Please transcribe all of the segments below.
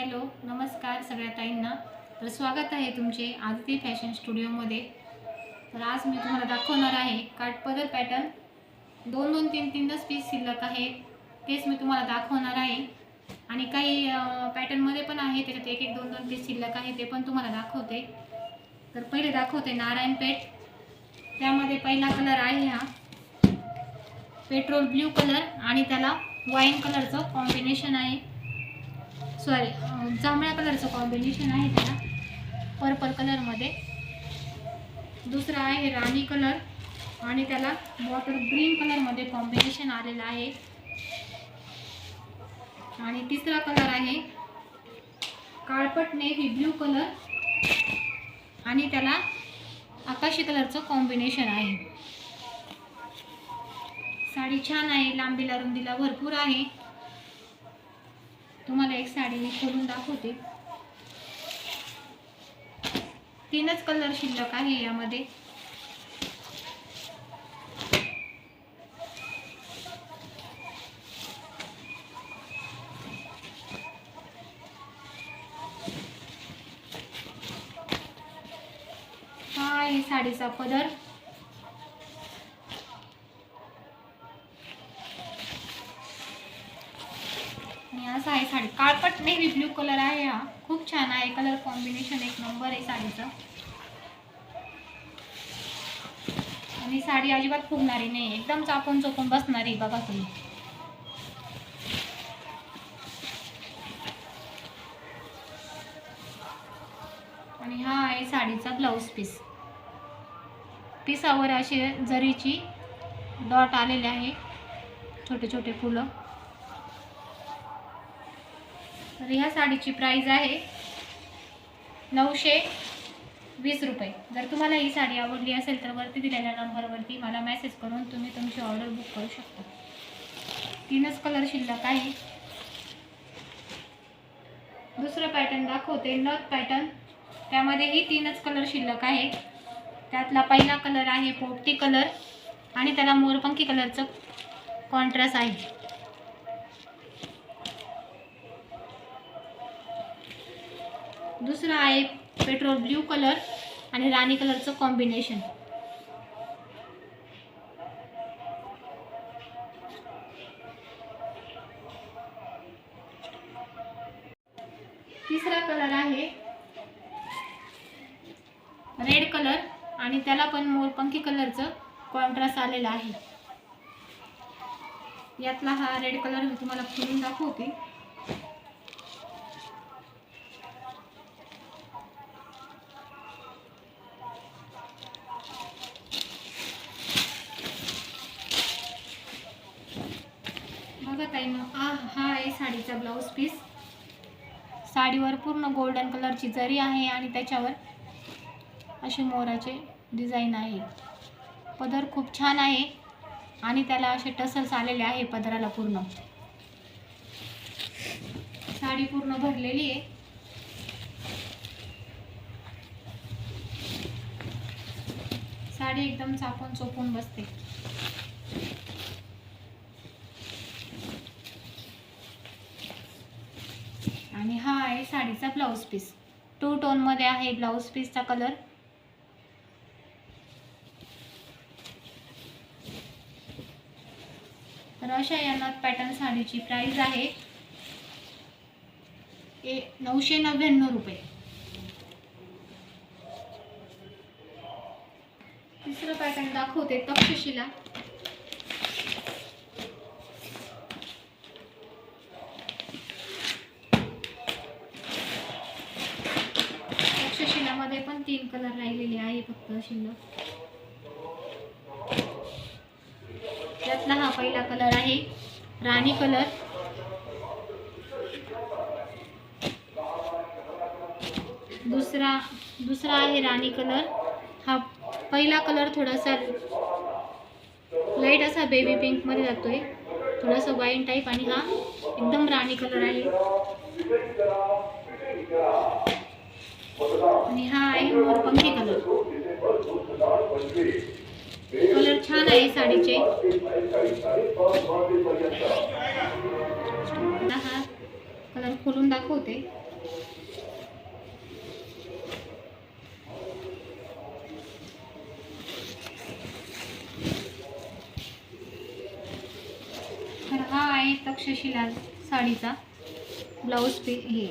Hello नमस्कार सगळ्या ताईंना तर स्वागत आहे तुमचे आदिती फॅशन स्टुडिओमध्ये. तर आज मी तुम्हाला दाखवणार आहे काठपदर पॅटर्न. दोन दोन तीन तीनच पीस शिल्लक आहे. तेच मी तुम्हाला दाखवणार आहे. आणि काही पॅटर्नमध्ये पण आहे त्याच्यात एक एक दोन दोन पीस शिल्लक आहे ते पण तुम्हाला दाखवते. तर पहिले दाखवते नारायण पेठ. त्यामध्ये पहिला कलर आहे हा. पेट्रोल ब्ल्यू कलर आणि त्याला वाईन कलरचं कॉम्बिनेशन आहे. सॉरी जांभळ्या कलरचं कॉम्बिनेशन आहे त्याला पर्पल कलरमध्ये दुसरा आहे राणी कलर आणि त्याला वॉटर ग्रीन कलरमध्ये कॉम्बिनेशन आलेलं आहे. आणि तिसरा कलर आहे काळपट नेव्ही ब्ल्यू कलर आणि त्याला आकाशी कलरचं कॉम्बिनेशन आहे. साडी छान आहे लांबीला रुंदीला भरपूर आहे. तुम्हाला एक साडी मी खोलून दाखवते. तीनच कलर शिल्लक आहे यामध्ये. हा आहे साडीचा पदर. काळपट नेव्ही ब्ल्यू कलर आहे हा. खूप छान आहे. कलर कॉम्बिनेशन एक नंबर आहे साडीचं. आणि साडी अजिबात फुगणारी नाही. एकदम चापून चोपून बसणारी बघा तुम्ही. आणि हा आहे साडीचा ब्लाऊज पीस. पिसावर असे जरीची डॉट आलेले आहे. छोटे छोटे फुलं. तर ह्या साडीची प्राईज आहे नऊशे वीस रुपये. जर तुम्हाला ही साडी आवडली असेल तर वरती दिलेल्या नंबरवरती मला मेसेज करून तुम्ही तुमची ऑर्डर बुक करू शकता. तीनच कलर शिल्लक आहे. दुसरं पॅटर्न दाखवते नथ पॅटर्न त्यामध्येही तीनच कलर शिल्लक आहे. त्यातला पहिला कलर आहे पोपटी कलर आणि त्याला मोरपंखी कलरचं कॉन्ट्रास्ट आहे. दुसरं आहे पेट्रोल ब्ल्यू कलर आणि राणी कलरचं कॉम्बिनेशन तिसरा कलर आहे रेड कलर आणि त्याला पण मोरपंखी कलरचं कॉन्ट्रास्ट आलेला आहे. यातला हा रेड कलर मी तुम्हाला फिरून दाखवते बघा ताई मग हा हा आहे साडीचा ब्लाऊज पीस साडीवर पूर्ण गोल्डन कलरची जरी आहे आणि त्याच्यावर असे मोराचे डिझाईन आहे. पदर खूप छान आहे आणि त्याला असे टसल्स आलेले आहे पदराला पूर्ण. साडी पूर्ण भरलेली आहे. साडी एकदम चापून चोपून बसते आणि हा आहे साडीचा ब्लाऊज पीस. टू टोनमध्ये आहे ब्लाऊज पीसचा कलर. तर अशा या नथ पॅटर्न साडीची प्राईज आहे. ए नऊशे नव्याण्णव रुपये. तिसरं पॅटर्न दाखवते तक्षशिला तक्षशिलामध्ये पण तीन कलर राहिलेले आहे फक्त शिल्लक. त्यातला हा पहिला कलर आहे राणी कलर दुसरा दुसरा आहे राणी कलर हा पहिला कलर थोडासा लाइट असा बेबी पिंकमध्ये जातोय. थोडासा वाईन टाईप आणि हा एकदम राणी कलर आहे. आणि हा आहे मोरपंखी कलर. कलर छान आहे साडीचे. हा कलर खोलून दाखवते. तर हा आहे तक्षशिला साडीचा ब्लाऊज पी हे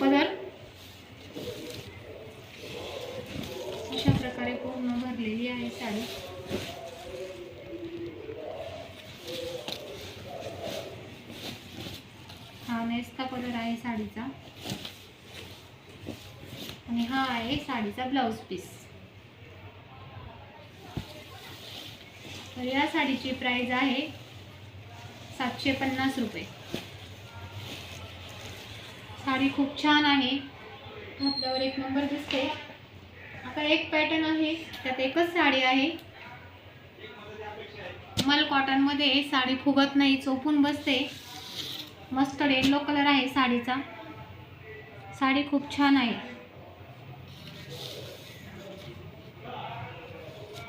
पदर अशा प्रकारे पूर्ण भरलेली आहे साडी. हा नेसका कलर आहे साडीचा. आणि हा आहे साडीचा ब्लाऊज पीस तर या साडीची प्राइस आहे सातशे पन्नास रुपये. साडी खूप छान आहे. घातल्यावर एक नंबर दिसते. फक्त एक पॅटर्न आहे त्यात एकच साडी आहे. मल कॉटनमध्ये साडी फुगत नाही चोपून बसते. मस्टर्ड येल्लो कलर आहे साडीचा. साडी खूप छान आहे.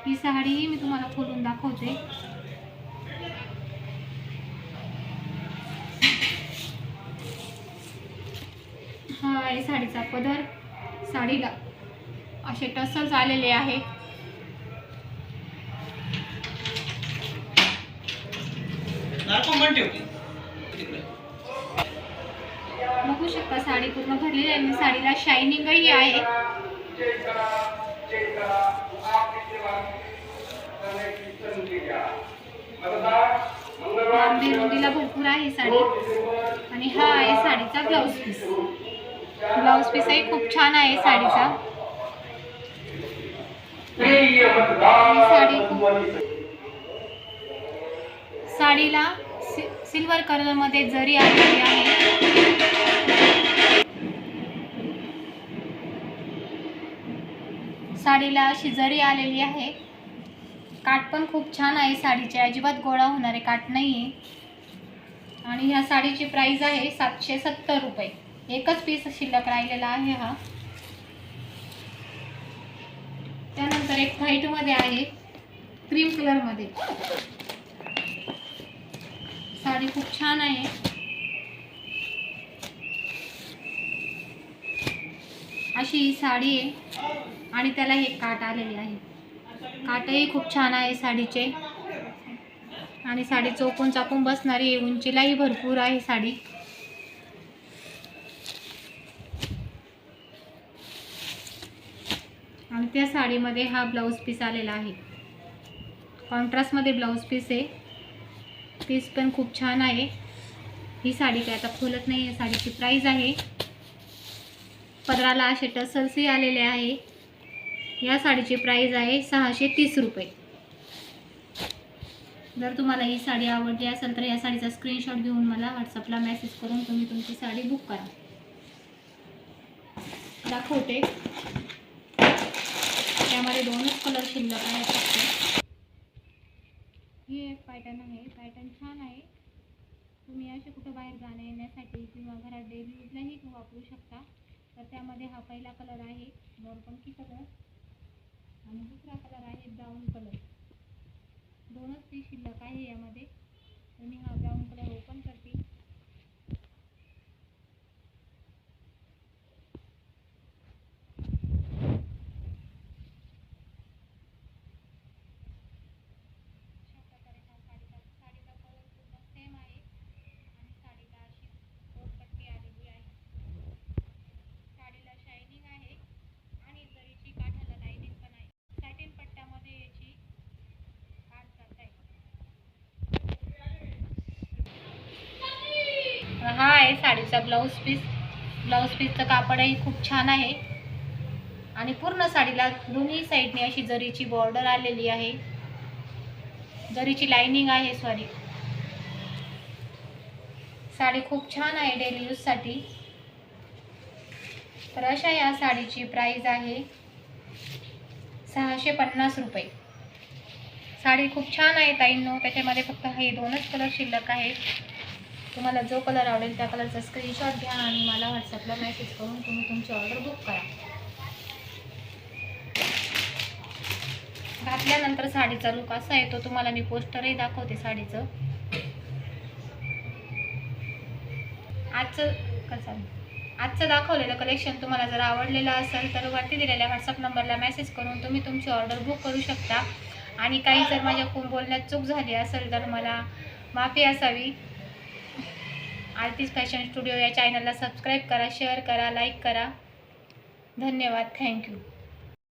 ही साडी मी तुम्हाला खोलून दाखवते. हा आहे साडीचा पदर साडीला. असे टसल्स आलेले आहे नारको म्हण ठेवली तिकडे बघू शकता साडी पूर्ण भरलेली आहे आणि साडीला शायनिंगही आहे. रुंदीला भरपूर आहे साडी. आणि हा आहे साडीचा ब्लाऊज पीस ब्लाऊज पीसही खूप छान आहे साडीचा. साडीला सि सिल्वर कलरमध्ये जरी आलेली आहे. साडीला अशी जरी आलेली आहे. काठ पण खूप छान आहे साडीचे. अजिबात गोळा होणारे काठ नाही आहे आणि ह्या साडीची प्राइस आहे सातशे सत्तर रुपये. एकच पीस शिल्लक राहिलेला आहे हा. त्यानंतर एक व्हाईटमध्ये आहे क्रीम कलरमध्ये साडी खूप छान आहे. अशी ही साडी आहे आणि त्याला हे काट आलेले आहे. काटही खूप छान आहे साडीचे. आणि साडी चौकून चापून बसणारी उंचीलाही भरपूर आहे साडी आणि त्या साडीमध्ये हा ब्लाऊज पीस आलेला आहे. कॉन्ट्रास्टमध्ये ब्लाऊज पीस आहे. पीस पण खूप छान आहे. ही साडी काय आता खोलत नाही आहे साडीची प्राईज आहे. पदराला असे टसल्सही आलेले आहे. या साडीची प्राईज आहे सहाशे तीस रुपये. जर तुम्हाला ही साडी आवडली असेल तर या साडीचा स्क्रीनशॉट घेऊन मला व्हॉट्सअपला मेसेज करून तुम्ही तुमची साडी बुक करा. दाखवते. त्यामध्ये दोनच कलर शिल्लक आहेत फक्त ही एक पॅटर्न आहे. पॅटर्न छान आहे. तुम्ही असे कुठं बाहेर जाण्या येण्यासाठी किंवा घरात डेली यूजलाही वापरू शकता. तर त्यामध्ये हा पहिला कलर आहे. मोरपंखी कलर आणि दुसरा कलर आहे ब्राऊन कलर दोनच ती शिल्लक आहे यामध्ये. तर मी हा ब्राऊन कलर ओपन करते अशा प्रकारे हा साडीचा साडीचा कलर पूर्ण सेम आहे आणि साडीला अशी पट्टी आलेली आहे साडीला शायनिंग आहे आणि जरीची काठाला लाईनिंग पण आहे सॅटिन पट्ट्यामध्ये याची काठ जात आहे हा आहे साडीचा ब्लाऊज पीस ब्लाऊज पीसचं कापडही खूप छान आहे. आणि पूर्ण साडीला दोन्ही साईडने अशी जरीची बॉर्डर आलेली आहे. जरीची लाइनिंग आहे सॉरी साडी खूप छान आहे डेली यूजसाठी तर अशा या साडीची प्राईज आहे सहाशे पन्नास रुपये. साडी खूप छान आहे ताईंनो. त्याच्यामध्ये फक्त हे दोनच कलर शिल्लक आहेत तुम्हाला जो कलर आवडेल त्या कलरचा स्क्रीनशॉट घ्या आणि मला व्हॉट्सअपला मेसेज करून तुम्ही तुमची ऑर्डर बुक करा. घातल्यानंतर साडीचा लुक असा येतो. तुम्हाला मी पोस्टरही दाखवते साडीचं. आजचं कसं आजचं दाखवलेलं कलेक्शन तुम्हाला जर आवडलेलं असेल तर वरती दिलेल्या व्हॉट्सअप नंबरला मेसेज करून तुम्ही तुमची ऑर्डर बुक करू शकता. आणि काही जर माझ्या बोलण्यात चूक झाली असेल तर मला माफी असावी. आरतीज फॅशन स्टुडिओ या चॅनलला सबस्क्राईब करा शेअर करा लाईक करा. धन्यवाद. थँक्यू.